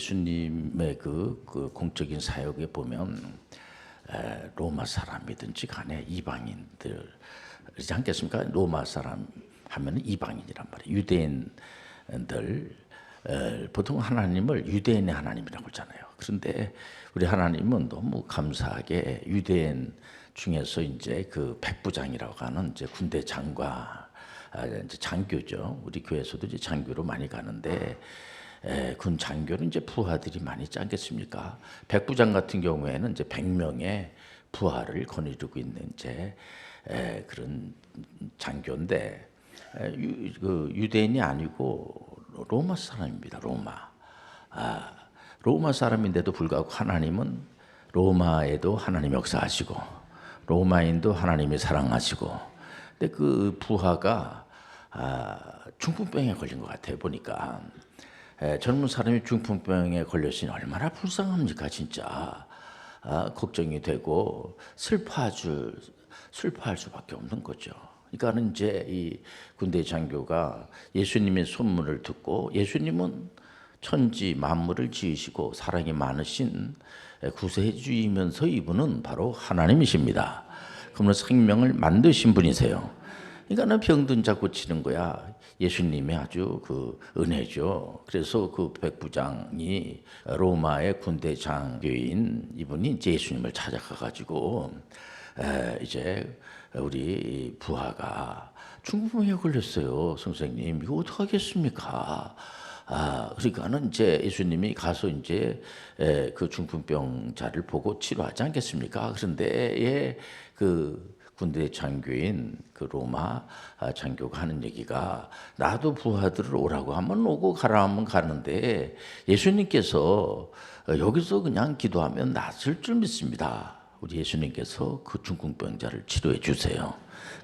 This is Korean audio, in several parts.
예수님의 그, 그 공적인 사역에 보면 에, 로마 사람이든지 간에 이방인들이지 않겠습니까? 로마 사람 하면 이방인이란 말이에요. 유대인들 에, 보통 하나님을 유대인의 하나님이라고 하잖아요. 그런데 우리 하나님은 너무 감사하게 유대인 중에서 이제 그 백부장이라고 하는 이제 군대 장과 아, 이제 장교죠. 우리 교회에서도 이제 장교로 많이 가는데 에, 군 장교는 이제 부하들이 많이 있지 않겠습니까? 백부장 같은 경우에는 이제 100명의 부하를 거느리고 있는 이제 에, 그런 장교인데 에, 유, 그 유대인이 아니고 로마 사람입니다. 로마. 아, 로마 사람인데도 불구하고 하나님은 로마에도 하나님 역사하시고 로마인도 하나님이 사랑하시고 근데 그 부하가 아, 중풍병에 걸린 것 같아요 보니까 에, 젊은 사람이 중풍병에 걸렸으니 얼마나 불쌍합니까 진짜 아, 걱정이 되고 슬퍼할 줄 슬퍼할 수밖에 없는 거죠. 그러니까는 이제 이 군대 장교가 예수님의 소문을 듣고 예수님은 천지 만물을 지으시고 사랑이 많으신 구세주이면서 이분은 바로 하나님이십니다. 그러면 생명을 만드신 분이세요. 그러니까는 병든 자 고치는 거야. 예수님의 아주 그 은혜죠. 그래서 그 백부장이 로마의 군대 장교인 이분이 이제 예수님을 찾아가 가지고 이제 우리 부하가 중풍에 걸렸어요, 선생님. 이거 어떡 하겠습니까? 아, 그러니까는 이제 예수님이 가서 이제 에, 그 중풍병자를 보고 치료하지 않겠습니까? 그런데 예, 그 군대 장교인 그 로마 아, 장교가 하는 얘기가 나도 부하들을 오라고 하면 오고 가라 하면 가는데 예수님께서 여기서 그냥 기도하면 낫을 줄 믿습니다. 우리 예수님께서 그 중풍병자를 치료해 주세요.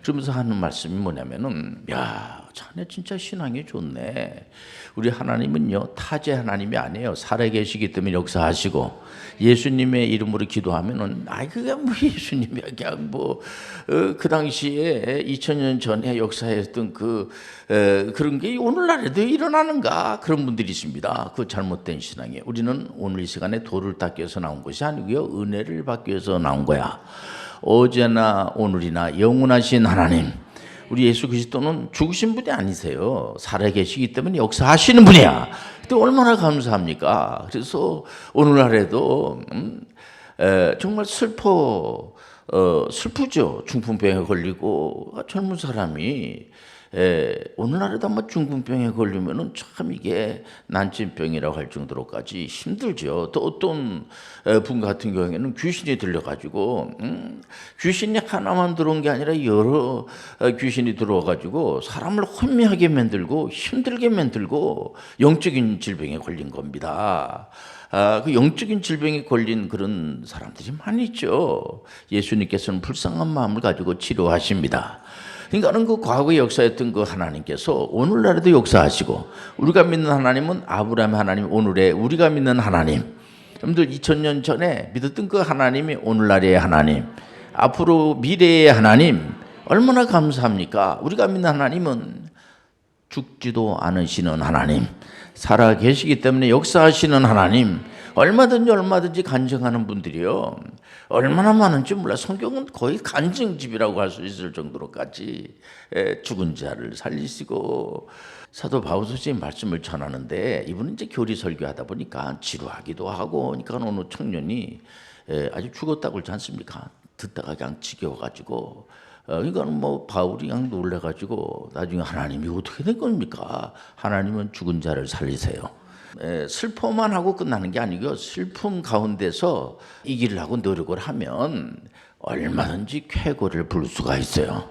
그러면서 하는 말씀이 뭐냐면은 야, 자네 진짜 신앙이 좋네. 우리 하나님은요 타제 하나님이 아니에요. 살아계시기 때문에 역사하시고 예수님의 이름으로 기도하면은 아 그게 뭐 예수님이 그냥 뭐그 그 당시에 2000년 전에 역사했던 그 에, 그런 게 오늘날에도 일어나는가 그런 분들이 있습니다. 그 잘못된 신앙이에요. 우리는 오늘 이 시간에 돌을 위해서 나온 것이 아니고요 은혜를 받기 위해서 나온 거야. 어제나 오늘이나 영원하신 하나님, 우리 예수 그리스도는 죽으신 분이 아니세요. 살아계시기 때문에 역사하시는 분이야. 근데 얼마나 감사합니까? 그래서 오늘날에도 음, 에, 정말 슬퍼 어, 슬프죠. 중풍병에 걸리고 젊은 사람이 에, 오늘날에도 아마 중풍병에 걸리면은 참 이게 난진병이라고 할 정도로까지 힘들죠. 또 어떤 분 같은 경우에는 귀신이 들려가지고 음, 귀신이 하나만 들어온 게 아니라 여러 귀신이 들어와가지고 사람을 혼미하게 만들고 힘들게 만들고 영적인 질병에 걸린 겁니다. 아, 그 영적인 질병에 걸린 그런 사람들이 많이 있죠. 예수님께서는 불쌍한 마음을 가지고 치료하십니다. 그러니까는 그 과거의 역사였던 그 하나님께서 오늘날에도 역사하시고 우리가 믿는 하나님은 아브라함 하나님 오늘의 우리가 믿는 하나님. 여러분들 2000년 전에 믿었던 그 하나님이 오늘날의 하나님 앞으로 미래의 하나님 얼마나 감사합니까? 우리가 믿는 하나님은 죽지도 않으시는 하나님 살아 계시기 때문에 역사하시는 하나님 얼마든지 얼마든지 간증하는 분들이요. 얼마나 많은지 몰라. 성경은 거의 간증집이라고 할 수 있을 정도로까지 죽은 자를 살리시고 사도 바울 선생님 말씀을 전하는데 이분은 이제 교리 설교하다 보니까 지루하기도 하고 그러니까 어느 청년이 아주 죽었다고 그러지 않습니까? 듣다가 그냥 지겨워가지고 어, 이거는 뭐 바울이 그냥 놀래가지고 나중에 하나님이 어떻게 된 겁니까? 하나님은 죽은 자를 살리세요. 에, 슬퍼만 하고 끝나는 게 아니고요. 슬픔 가운데서 이기려고 노력을 하면 얼마든지 쾌거를 부를 수가 있어요.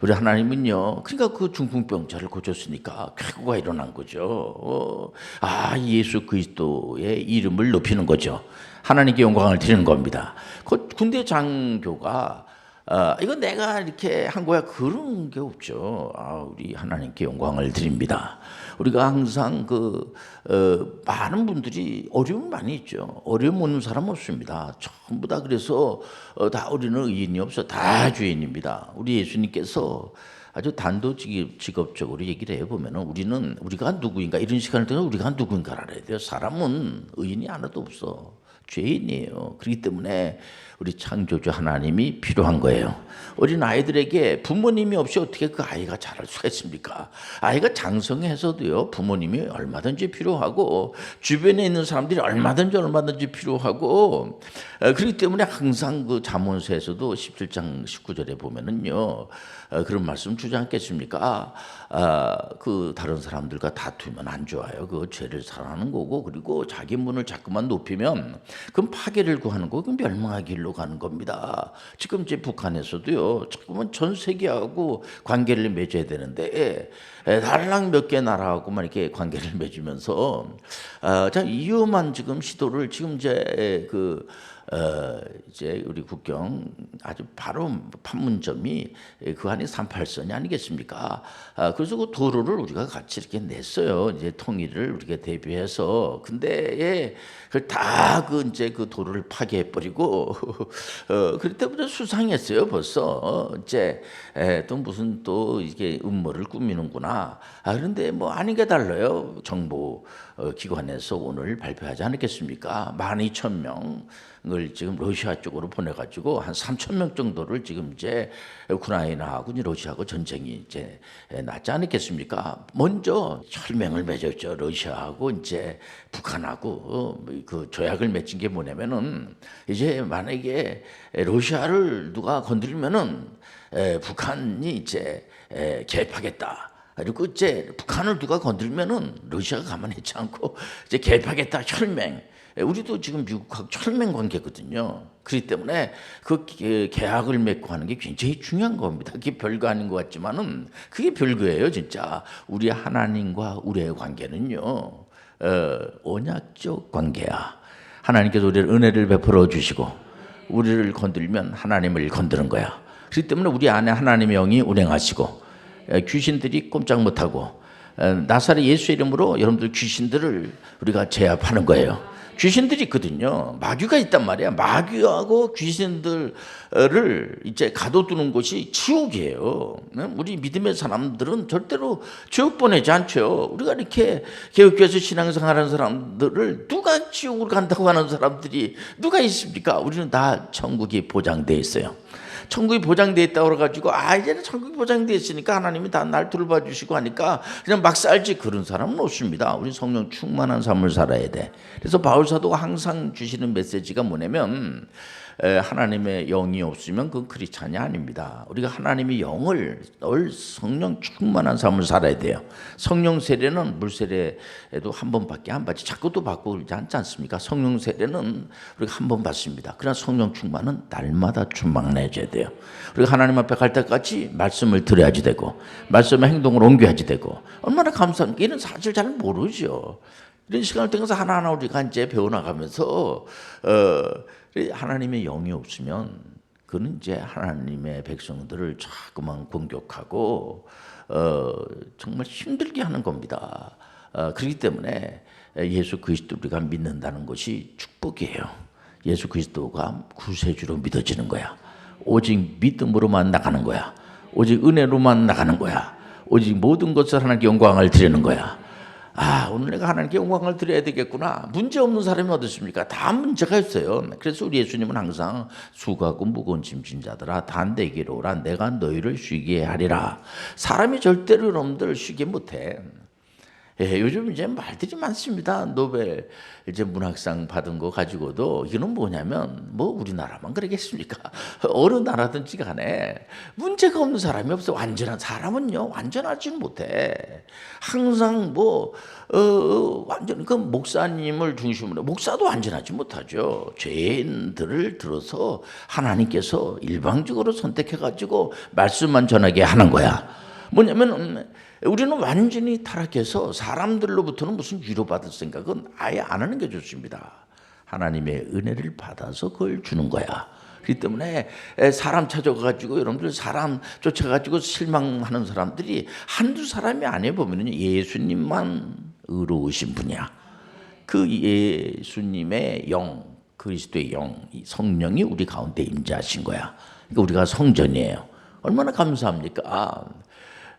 우리 하나님은요, 그러니까 그 중풍병자를 고쳤으니까 쾌거가 일어난 거죠. 어, 아, 예수 그리스도의 이름을 높이는 거죠. 하나님께 영광을 드리는 겁니다. 그 군대 장교가 어, 이거 내가 이렇게 한 거야 그런 게 없죠. 아, 우리 하나님께 영광을 드립니다. 우리가 항상 그 어, 많은 분들이 어려움 많이 있죠. 어려움 없는 사람 없습니다. 전부 다 그래서 어, 다 우리는 의인이 없어 다 죄인입니다. 우리 예수님께서 아주 단도직입적으로 얘기를 해보면은 우리는 우리가 누구인가 이런 시간을 통해 우리가 누구인가를 알아야 돼요. 사람은 의인이 하나도 없어. 죄인이에요. 그렇기 때문에 우리 창조주 하나님이 필요한 거예요. 어린 아이들에게 부모님이 없이 어떻게 그 아이가 자랄 수가 있습니까? 아이가 장성해서도요, 부모님이 얼마든지 필요하고, 주변에 있는 사람들이 얼마든지 얼마든지 필요하고, 어, 그렇기 때문에 항상 그 자문서에서도 17장 19절에 보면은요, 어, 그런 말씀 주지 않겠습니까? 아, 그 다른 사람들과 다투면 안 좋아요. 그 죄를 사랑하는 거고, 그리고 자기 문을 자꾸만 높이면 그럼 파괴를 구하는 거고, 멸망의 길로 가는 겁니다. 지금 이제 북한에서도요, 자꾸만 전 세계하고 관계를 맺어야 되는데, 에, 달랑 몇 개 나라하고만 이렇게 관계를 맺으면서, 아, 자, 위험한 지금 시도를 지금 이제 그, 어, 이제 우리 국경 아주 바로 판문점이 그 안에 38선이 아니겠습니까? 아, 그래서 그 도로를 우리가 같이 이렇게 냈어요. 이제 통일을 우리가 대비해서. 근데 예, 다그 이제 그 도로를 파괴해 버리고 어, 그럴 때부터 수상했어요. 벌써 어, 이제 에, 또 무슨 또 이게 음모를 꾸미는구나. 아 그런데 뭐 아닌 게 달라요. 정보 어, 기관에서 오늘 발표하지 않았겠습니까? 12,000명을 지금 러시아 쪽으로 보내가지고 한 3천 명 정도를 지금 이제 우크라이나하고 러시아하고 전쟁이 이제 났지 않았겠습니까? 먼저 혈맹을 맺었죠. 러시아하고 이제 북한하고 어, 그 조약을 맺은 게 뭐냐면은 이제 만약에 러시아를 누가 건드리면은 에, 북한이 이제 에, 개입하겠다. 그리고 이제 북한을 누가 건들면은 러시아가 가만히 있지 않고 이제 개입하겠다 혈맹. 우리도 지금 미국하고 혈맹 관계거든요. 그렇기 때문에 그 계약을 맺고 하는 게 굉장히 중요한 겁니다. 그게 별거 아닌 것 같지만은 그게 별거예요, 진짜. 우리 하나님과 우리의 관계는요, 어, 언약적 관계야. 하나님께서 우리를 은혜를 베풀어 주시고 우리를 건들면 하나님을 건드는 거야. 그렇기 때문에 우리 안에 하나님의 영이 운행하시고 귀신들이 꼼짝 못하고 나사렛 예수 이름으로 여러분들 귀신들을 우리가 제압하는 거예요. 귀신들이 있거든요. 마귀가 있단 말이야. 마귀하고 귀신들을 이제 가둬두는 곳이 지옥이에요. 우리 믿음의 사람들은 절대로 지옥 보내지 않죠. 우리가 이렇게 개혁교회에서 신앙생활 하는 사람들을 누가 지옥으로 간다고 하는 사람들이 누가 있습니까? 우리는 다 천국이 보장돼 있어요. 천국이 보장돼 있다고 그래가지고 아 이제는 천국이 보장돼 있으니까 하나님이 다 날 돌봐 주시고 하니까 그냥 막 살지 그런 사람은 없습니다. 우리 성령 충만한 삶을 살아야 돼. 그래서 바울 사도가 항상 주시는 메시지가 뭐냐면 하나님의 영이 없으면 그건 크리스찬이 아닙니다. 우리가 하나님의 영을 늘 성령 충만한 삶을 살아야 돼요. 성령 세례는 물 세례에도 한 번밖에 안 받지 자꾸 또 받고 그러지 않지 않습니까? 성령 세례는 우리가 한 번 받습니다. 그러나 성령 충만은 날마다 충만해져야 돼요. 우리가 하나님 앞에 갈 때까지 말씀을 들어야지 되고 말씀의 행동을 옮겨야지 되고 얼마나 감사합니까? 이는 사실 잘 모르죠. 이런 시간을 통해서 하나하나 우리가 이제 배워나가면서 어, 하나님의 영이 없으면 그는 이제 하나님의 백성들을 자꾸만 공격하고 어, 정말 힘들게 하는 겁니다. 어, 그렇기 때문에 예수 그리스도 우리가 믿는다는 것이 축복이에요. 예수 그리스도가 구세주로 믿어지는 거야. 오직 믿음으로만 나가는 거야. 오직 은혜로만 나가는 거야. 오직 모든 것을 하나님께 영광을 드리는 거야. 아, 오늘 내가 하나님께 영광을 드려야 되겠구나. 문제 없는 사람이 어떻습니까? 다 문제가 있어요. 그래서 우리 예수님은 항상 수고하고 무거운 짐진 자들아 단대기로 오라 내가 너희를 쉬게 하리라. 사람이 절대로 여러분들 쉬게 못해. 예, 요즘 이제 말들이 많습니다. 노벨 이제 문학상 받은 거 가지고도 이거는 뭐냐면 뭐 우리나라만 그러겠습니까? 어느 나라든지 간에 문제가 없는 사람이 없어. 완전한 사람은요 완전하지 못해. 항상 뭐 어, 어, 완전 그 목사님을 중심으로 목사도 완전하지 못하죠. 죄인들을 들어서 하나님께서 일방적으로 선택해 가지고 말씀만 전하게 하는 거야. 뭐냐면 우리는 완전히 타락해서 사람들로부터는 무슨 위로받을 생각은 아예 안 하는 게 좋습니다. 하나님의 은혜를 받아서 그걸 주는 거야. 그렇기 때문에 사람 찾아가지고 여러분들 사람 쫓아가지고 실망하는 사람들이 한두 사람이 아니에 보면 예수님만 의로우신 분이야. 그 예수님의 영, 그리스도의 영, 성령이 우리 가운데 임재하신 거야. 그러니까 우리가 성전이에요. 얼마나 감사합니까? 에,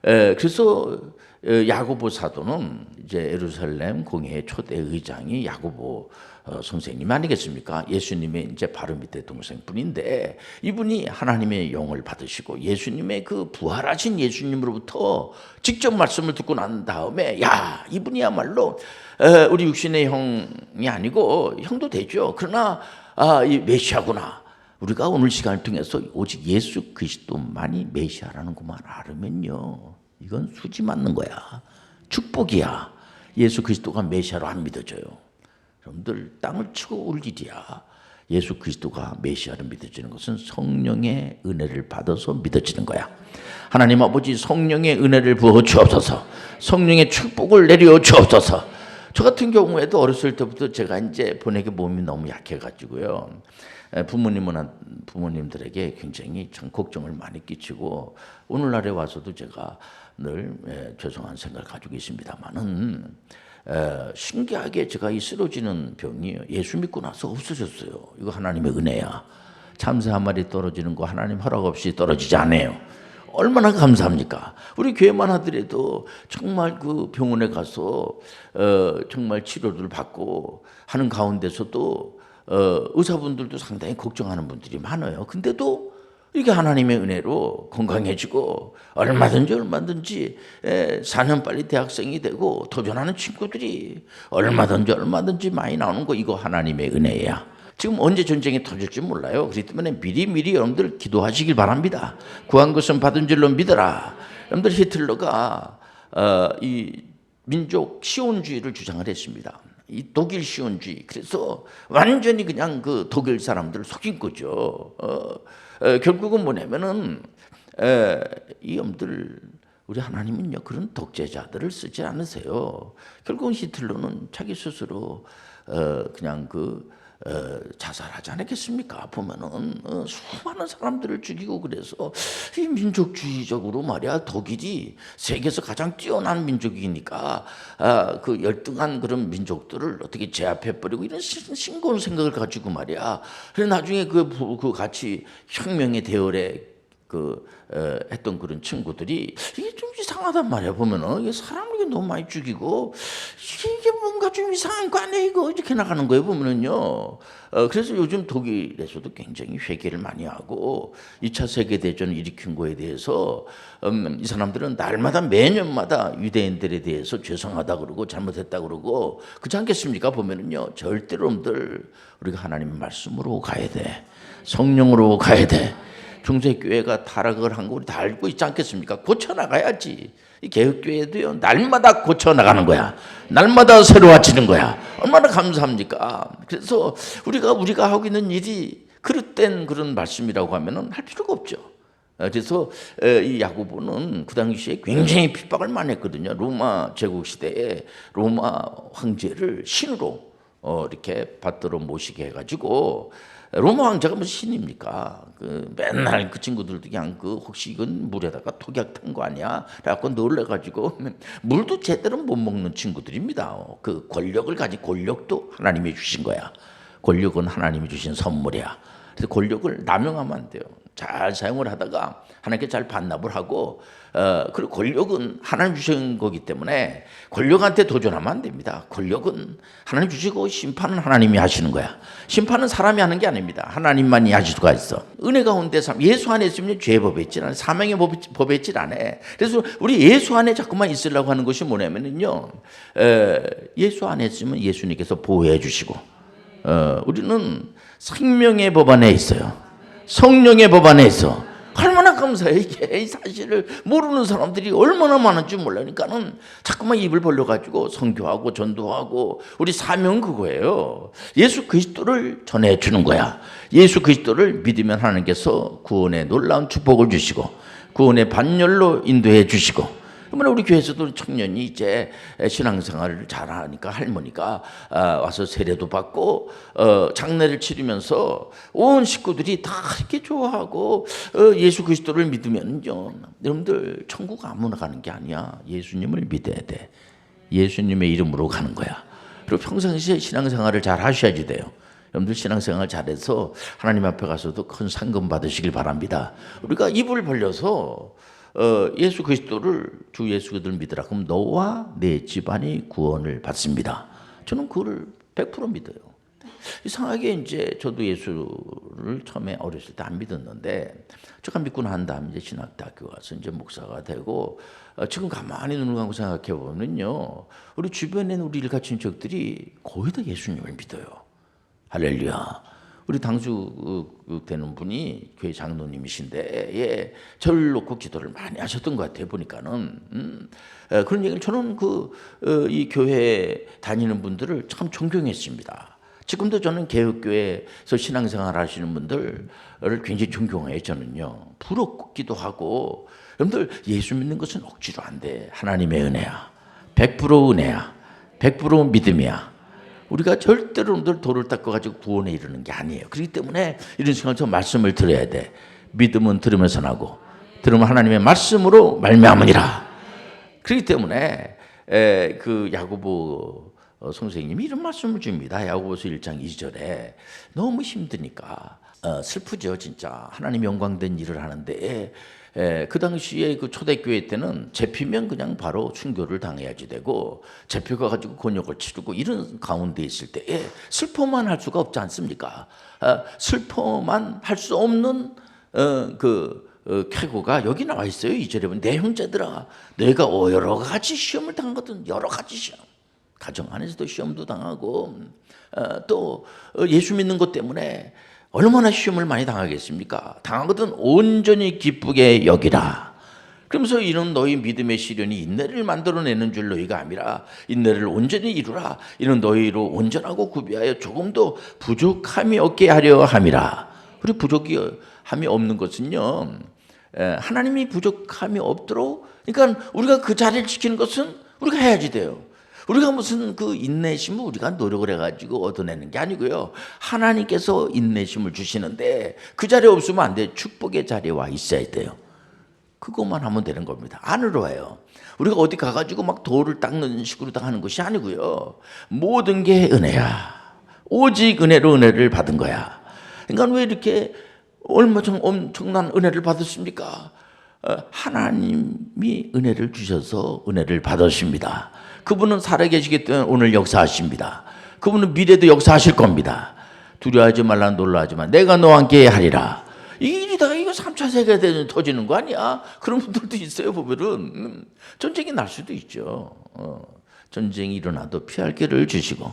그래서 어, 야고보 사도는 이제 예루살렘 공회의 초대 의장이 야고보 어, 선생님 아니겠습니까? 예수님의 이제 바로 밑에 동생뿐인데 이분이 하나님의 영을 받으시고 예수님의 그 부활하신 예수님으로부터 직접 말씀을 듣고 난 다음에 야 이분이야말로 에, 우리 육신의 형이 아니고 형도 되죠. 그러나 아, 이 메시아구나. 우리가 오늘 시간을 통해서 오직 예수 그리스도만이 메시아라는 것만 알으면요. 이건 수지 맞는 거야. 축복이야. 예수 그리스도가 메시아로 안 믿어져요. 여러분들 땅을 치고 울 일이야. 예수 그리스도가 메시아를 믿어지는 것은 성령의 은혜를 받아서 믿어지는 거야. 하나님 아버지 성령의 은혜를 부어 주옵소서. 성령의 축복을 내려 주옵소서. 저 같은 경우에도 어렸을 때부터 제가 이제 본에게 몸이 너무 약해가지고요. 에, 부모님은 부모님들에게 굉장히 참 걱정을 많이 끼치고 오늘날에 와서도 제가 늘 에, 죄송한 생각을 가지고 있습니다만은 에, 신기하게 제가 이 쓰러지는 병이 예수 믿고 나서 없어졌어요. 이거 하나님의 은혜야. 참새 한 마리 떨어지는 거 하나님 허락 없이 떨어지지 않아요. 얼마나 감사합니까? 우리 교회만 하더라도 정말 그 병원에 가서 어, 정말 치료를 받고 하는 가운데서도 어, 의사분들도 상당히 걱정하는 분들이 많아요. 근데도 이게 하나님의 은혜로 건강해지고 얼마든지 얼마든지 에, 4년 빨리 대학생이 되고 도전하는 친구들이 얼마든지 얼마든지 많이 나오는 거 이거 하나님의 은혜야. 지금 언제 전쟁이 터질지 몰라요. 그렇기 때문에 미리 미리 여러분들 기도하시길 바랍니다. 구한 것은 받은 줄로 믿어라. 여러분들 히틀러가 어, 이 민족 시온주의를 주장을 했습니다. 이 독일 시온주의. 그래서 완전히 그냥 그 독일 사람들을 속인 거죠. 어, 에, 결국은 뭐냐면은 에, 이 여러분들 우리 하나님은요 그런 독재자들을 쓰지 않으세요. 결국은 히틀러는 자기 스스로 어, 그냥 그 어, 자살하지 않았겠습니까? 보면은 어, 수많은 사람들을 죽이고 그래서 이 민족주의적으로 말이야 독일이 세계에서 가장 뛰어난 민족이니까 아, 그 열등한 그런 민족들을 어떻게 제압해 버리고 이런 신- 싱거운 생각을 가지고 말이야. 그래 나중에 그, 부- 그 같이 혁명의 대열에 그 어, 했던 그런 친구들이 이게 좀 이상하단 말이야 보면은. 이게 사람을 너무 많이 죽이고 이게 뭔가 좀 이상한 거 아니야 이거? 이렇게 나가는 거예요 보면은요. 어, 그래서 요즘 독일에서도 굉장히 회개를 많이 하고 2차 세계 대전을 일으킨 거에 대해서 음, 이 사람들은 날마다 매년마다 유대인들에 대해서 죄송하다 그러고 잘못했다 그러고 그렇지 않겠습니까 보면은요. 절대로 여러분들 우리가 하나님의 말씀으로 가야 돼. 성령으로 가야 돼 중세교회가 타락을 한 거 우리 다 알고 있지 않겠습니까? 고쳐나가야지. 이 개혁교회도요, 날마다 고쳐나가는 거야. 날마다 새로워지는 거야. 얼마나 감사합니까? 그래서 우리가, 우리가 하고 있는 일이 그릇된 그런 말씀이라고 하면은 할 필요가 없죠. 어, 그래서 어, 이 야고보는 그 당시에 굉장히 핍박을 많이 했거든요. 로마 제국 시대에 로마 황제를 신으로 어, 이렇게 받들어 모시게 해가지고 로마 황제가 무슨 신입니까? 그 맨날 그 친구들도 그냥 그 혹시 이건 물에다가 독약 탄 거 아니야? 그래갖고 놀래가지고 물도 제대로 못 먹는 친구들입니다. 어, 그 권력을 가진 권력도 하나님이 주신 거야. 권력은 하나님이 주신 선물이야. 그래서 권력을 남용하면 안 돼요. 잘 사용을 하다가 하나님께 잘 반납을 하고 어, 그리고 권력은 하나님 주신 거기 때문에 권력한테 도전하면 안 됩니다. 권력은 하나님 주시고 심판은 하나님이 하시는 거야. 심판은 사람이 하는 게 아닙니다. 하나님만이 하실 수가 있어. 은혜 가운데 삶, 예수 안에 있으면 죄 법에 있질 않아. 사명의 법에, 있질 않아. 그래서 우리 예수 안에 자꾸만 있으려고 하는 것이 뭐냐면요. 에, 예수 안에 있으면 예수님께서 보호해 주시고 어, 우리는 생명의 법 안에 있어요. 성령의 법 안에 있어. 얼마나 감사해 이게 이 사실을 모르는 사람들이 얼마나 많은지 몰라니까는 자꾸만 입을 벌려가지고 선교하고 전도하고 우리 사명 그거예요. 예수 그리스도를 전해 주는 거야. 예수 그리스도를 믿으면 하나님께서 구원의 놀라운 축복을 주시고 구원의 반열로 인도해 주시고 그러면 우리 교회에서도 청년이 이제 신앙생활을 잘하니까 할머니가 아, 와서 세례도 받고 어, 장례를 치르면서 온 식구들이 다 이렇게 좋아하고 어, 예수 그리스도를 믿으면요 여러분들 천국 아무나 가는 게 아니야. 예수님을 믿어야 돼. 예수님의 이름으로 가는 거야. 그리고 평상시에 신앙생활을 잘 하셔야지 돼요. 여러분들 신앙생활 잘해서 하나님 앞에 가서도 큰 상금 받으시길 바랍니다. 우리가 입을 벌려서 어, 예수 그리스도를 주 예수 그리스도를 믿으라 그럼 너와 내 집안이 구원을 받습니다. 저는 그거를 100% 믿어요. 이상하게 이제 저도 예수를 처음에 어렸을 때 안 믿었는데 제가 믿고 난 다음에 이제 신학대학교 가서 이제 목사가 되고 어, 지금 가만히 눈을 감고 생각해 보면요 우리 주변에 있는 우리 일가 친척들이 거의 다 예수님을 믿어요. 할렐루야. 우리 당수 그, 그 되는 분이 교회 장로님이신데 예, 저를 놓고 기도를 많이 하셨던 것 같아요 보니까는. 음, 에, 그런 얘기를 저는 그이 교회 다니는 분들을 참 존경했습니다. 지금도 저는 개혁교회에서 신앙생활 하시는 분들을 굉장히 존경해요 저는요. 부럽기도 하고. 여러분들 예수 믿는 것은 억지로 안 돼. 하나님의 은혜야. 100% 은혜야. 100% 믿음이야 우리가 절대로 여러분들 돌을 닦아가지고 구원에 이르는 게 아니에요. 그렇기 때문에 이런 시간에서 말씀을 들어야 돼. 믿음은 들으면서 나고 들으면 하나님의 말씀으로 말미암으니라. 그렇기 때문에 에, 그 야고보 어, 선생님이 이런 말씀을 줍니다. 야고보서 1장 2절에 너무 힘드니까 어, 슬프죠 진짜 하나님 영광된 일을 하는데 에, 그 당시에 그 초대교회 때는 잡히면 그냥 바로 순교를 당해야지 되고 잡혀가 가지고 곤욕을 치르고 이런 가운데 있을 때에 슬퍼만 할 수가 없지 않습니까? 어, 슬퍼만 할 수 없는 어, 그 어, 캐고가 여기 나와 있어요. 이 절에 보면 내 형제들아 내가 어, 여러 가지 시험을 당하거든 여러 가지 시험 가정 안에서도 시험도 당하고 어, 또 어, 예수 믿는 것 때문에 얼마나 시험을 많이 당하겠습니까? 당하거든 온전히 기쁘게 여기라. 그러면서 이런 너희 믿음의 시련이 인내를 만들어내는 줄 너희가 아니라 인내를 온전히 이루라. 이는 너희로 온전하고 구비하여 조금도 부족함이 없게 하려 함이라. 우리 부족함이 없는 것은요. 에, 하나님이 부족함이 없도록 그러니까 우리가 그 자리를 지키는 것은 우리가 해야지 돼요. 우리가 무슨 그 인내심을 우리가 노력을 해가지고 얻어내는 게 아니고요. 하나님께서 인내심을 주시는데 그 자리에 없으면 안 돼. 축복의 자리에 와 있어야 돼요. 그것만 하면 되는 겁니다. 안으로 와요. 우리가 어디 가가지고 막 돌을 닦는 식으로 다 하는 것이 아니고요. 모든 게 은혜야. 오직 은혜로 은혜를 받은 거야. 그러니까 왜 이렇게 얼마 전 엄청난 은혜를 받았습니까? 어, 하나님이 은혜를 주셔서 은혜를 받으십니다. 그분은 살아계시기 때문에 오늘 역사하십니다. 그분은 미래도 역사하실 겁니다. 두려워하지 말라 놀라지만 내가 너와 함께 하리라. 이 일이다가 이거 3차 세계대전 터지는 거 아니야? 그런 분들도 있어요 보면은 음, 전쟁이 날 수도 있죠. 어, 전쟁이 일어나도 피할 길을 주시고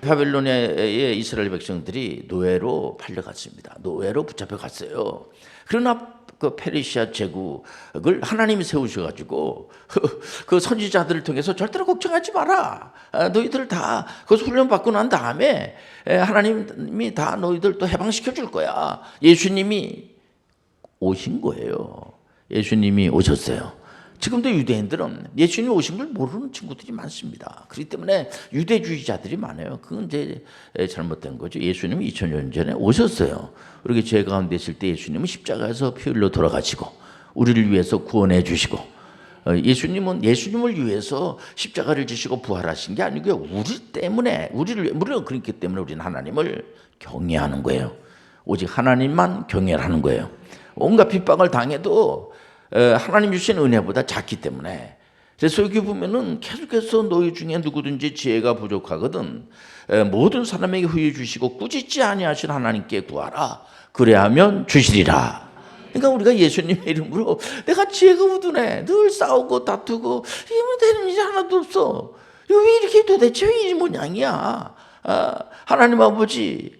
바벨론의 이스라엘 백성들이 노예로 팔려갔습니다. 노예로 붙잡혀 갔어요. 그러나 그 페르시아 제국을 하나님이 세우셔가지고 그 선지자들을 통해서 절대로 걱정하지 마라. 아, 너희들 다그 훈련 받고 난 다음에 하나님이 다 너희들 또 해방시켜 줄 거야. 예수님이 오신 거예요. 예수님이 오셨어요. 지금도 유대인들은 예수님 오신 걸 모르는 친구들이 많습니다. 그렇기 때문에 유대주의자들이 많아요. 그건 이제 잘못된 거죠. 예수님은 2000년 전에 오셨어요. 우리 죄 가운데 있을 때 예수님은 십자가에서 피 흘려 돌아가시고 우리를 위해서 구원해 주시고 어, 예수님은 예수님을 위해서 십자가를 지시고 부활하신 게 아니고요. 우리 때문에 우리를 우리는 그렇기 때문에 우리는 하나님을 경외하는 거예요. 오직 하나님만 경외하는 거예요. 온갖 핍박을 당해도 하나님 주신 은혜보다 작기 때문에 그래서 여기 보면은 계속해서 너희 중에 누구든지 지혜가 부족하거든 모든 사람에게 후유 주시고 꾸짖지 아니하신 하나님께 구하라 그래야면 주시리라. 그러니까 우리가 예수님의 이름으로 내가 지혜가 우둔해 늘 싸우고 다투고 이면 되는 일이 하나도 없어. 왜 이렇게 도대체 왜 이 모양이야? 아, 하나님 아버지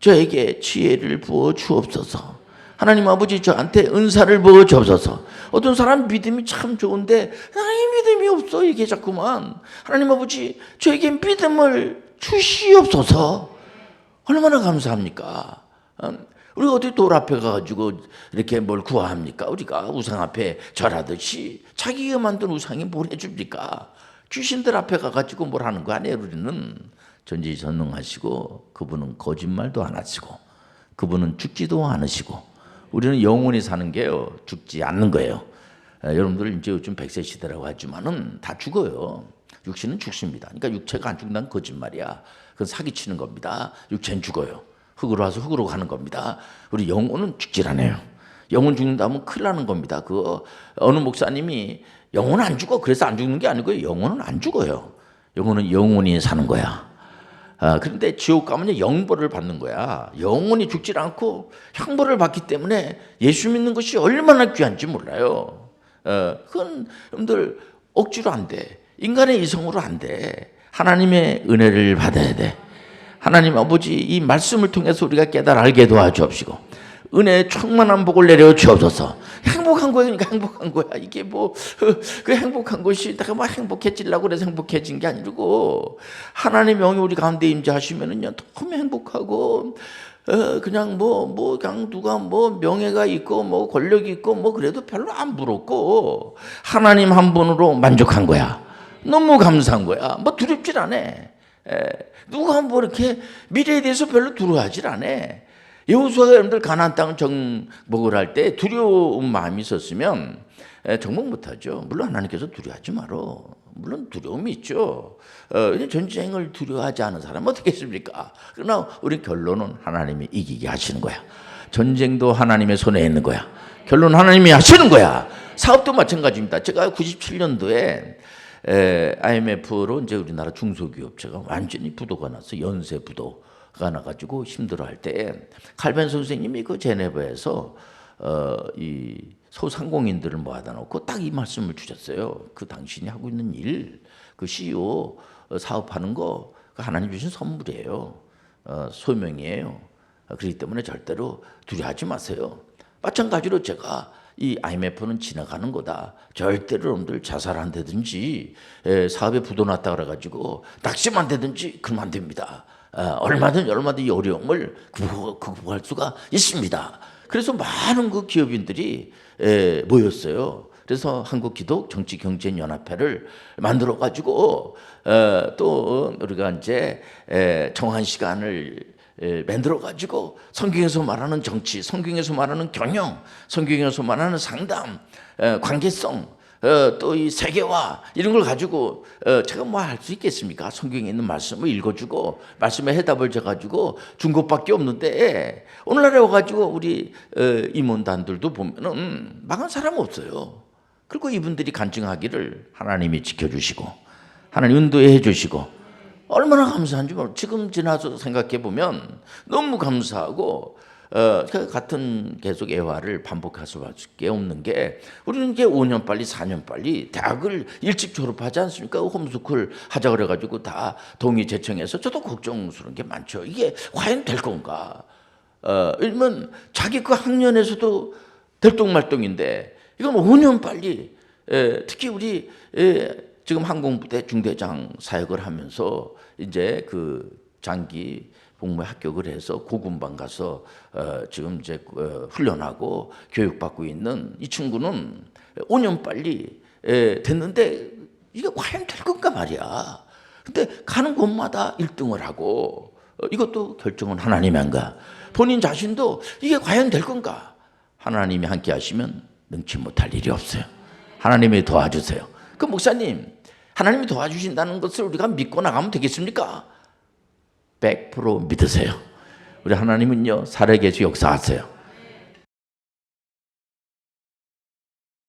저에게 지혜를 부어 주옵소서. 하나님 아버지 저한테 은사를 부어 주옵소서. 어떤 사람 믿음이 참 좋은데 하나님 믿음이 없어 이게 자꾸만 하나님 아버지 저에게 믿음을 주시옵소서. 얼마나 감사합니까? 음, 우리가 어디 돌 앞에 가가지고 이렇게 뭘 구합니까? 우리가 우상 앞에 절하듯이 자기가 만든 우상이 뭘 해줍니까? 귀신들 앞에 가가지고 뭘 하는 거 아니에요? 우리는 전지전능하시고 그분은 거짓말도 안 하시고 그분은 죽지도 않으시고 우리는 영원히 사는 게요 죽지 않는 거예요. 에, 여러분들 이제 요즘 백세 시대라고 하지만은 다 죽어요. 육신은 죽습니다. 그러니까 육체가 안 죽는다는 거짓말이야. 그건 사기치는 겁니다. 육체는 죽어요. 흙으로 와서 흙으로 가는 겁니다. 우리 영혼은 죽질 않아요. 영혼 죽는다면 큰일 나는 겁니다. 그 어느 목사님이 영혼은 안 죽어. 그래서 안 죽는 게 아니고요. 영혼은 안 죽어요. 영혼은 영원히 사는 거야. 아, 그런데 지옥 가면 영벌을 받는 거야. 영원히 죽질 않고 형벌을 받기 때문에 예수 믿는 것이 얼마나 귀한지 몰라요. 어, 그건 여러분들 억지로 안 돼. 인간의 이성으로 안 돼. 하나님의 은혜를 받아야 돼. 하나님 아버지 이 말씀을 통해서 우리가 깨달아 알게 도와주옵시고 은혜의 충만한 복을 내려 주옵소서. 행복한 거니까 행복한 거야. 이게 뭐 그 행복한 것이 내가 뭐 행복해지려고 그래서 행복해진 게 아니고 하나님의 영이 우리 가운데 임재하시면은요 너무 행복하고 어, 그냥 뭐, 뭐, 그냥 누가 뭐 명예가 있고 뭐 권력이 있고 뭐 그래도 별로 안 부럽고 하나님 한 분으로 만족한 거야. 너무 감사한 거야. 뭐 두렵질 않아. 에, 누가 뭐 이렇게 미래에 대해서 별로 두려워하질 않아. 여호수아가 여러분들 가나안 땅 정복을 할 때 두려운 마음이 있었으면 에, 정복 못하죠. 물론 하나님께서 두려워하지 말어. 물론 두려움이 있죠. 어, 전쟁을 두려워하지 않은 사람은 어떻게 했습니까? 그러나 우리 결론은 하나님이 이기게 하시는 거야. 전쟁도 하나님의 손에 있는 거야. 결론 하나님이 하시는 거야. 사업도 마찬가지입니다. 제가 97년도에 에, IMF로 이제 우리나라 중소기업체가 완전히 부도가 났어. 연쇄 부도 가 나가지고 힘들어할 때 칼벤 선생님이 그 제네바에서 어, 이 소상공인들을 모아다 놓고 딱 이 말씀을 주셨어요. 그 당신이 하고 있는 일, 그 CEO 사업하는 거, 그 하나님 주신 선물이에요. 어, 소명이에요. 그렇기 때문에 절대로 두려워하지 마세요. 마찬가지로 제가 이 IMF는 지나가는 거다. 절대로 여러분들 자살한다든지 에, 사업에 부도 났다 그래가지고 낙심한다든지 그러면 안 됩니다. 아, 얼마든 얼마든 이 어려움을 극복- 극복할 수가 있습니다. 그래서 많은 그 기업인들이 에, 모였어요. 그래서 한국 기독 정치 경제 연합회를 만들어 가지고 어, 또 우리가 이제 에, 정한 시간을 에, 만들어 가지고 성경에서 말하는 정치, 성경에서 말하는 경영, 성경에서 말하는 상담, 에, 관계성, 어, 또 이 세계화 이런 걸 가지고 어, 제가 뭐 할 수 있겠습니까? 성경에 있는 말씀을 읽어주고 말씀에 해답을 줘가지고 준 것밖에 없는데 오늘날에 와가지고 우리 어, 임원단들도 보면은 망한 사람 없어요. 그리고 이분들이 간증하기를 하나님이 지켜주시고 하나님 인도해 주시고 얼마나 감사한지. 지금 지나서 생각해 보면 너무 감사하고 어, 그 같은 계속 애화를 반복할 수밖에 없는 게 우리는 이게 5년 빨리 4년 빨리 대학을 일찍 졸업하지 않습니까? 홈스쿨 하자 그래가지고 다 동의 제청해서 저도 걱정스러운 게 많죠. 이게 과연 될 건가? 어, 일면 자기 그 학년에서도 들똥말똥인데 이건 5년 빨리 에, 특히 우리 에, 지금 항공부대 중대장 사역을 하면서 이제 그 장기 복무에 합격을 해서 고군방 가서 어, 지금 이제 어, 훈련하고 교육받고 있는 이 친구는 5년 빨리 에, 됐는데 이게 과연 될 건가 말이야. 근데 가는 곳마다 1등을 하고 어, 이것도 결정은 하나님이 한가. 본인 자신도 이게 과연 될 건가. 하나님이 함께 하시면 능치 못할 일이 없어요. 하나님이 도와주세요. 그 목사님, 하나님이 도와주신다는 것을 우리가 믿고 나가면 되겠습니까? 100% 믿으세요. 우리 하나님은요, 살아계시 역사하세요.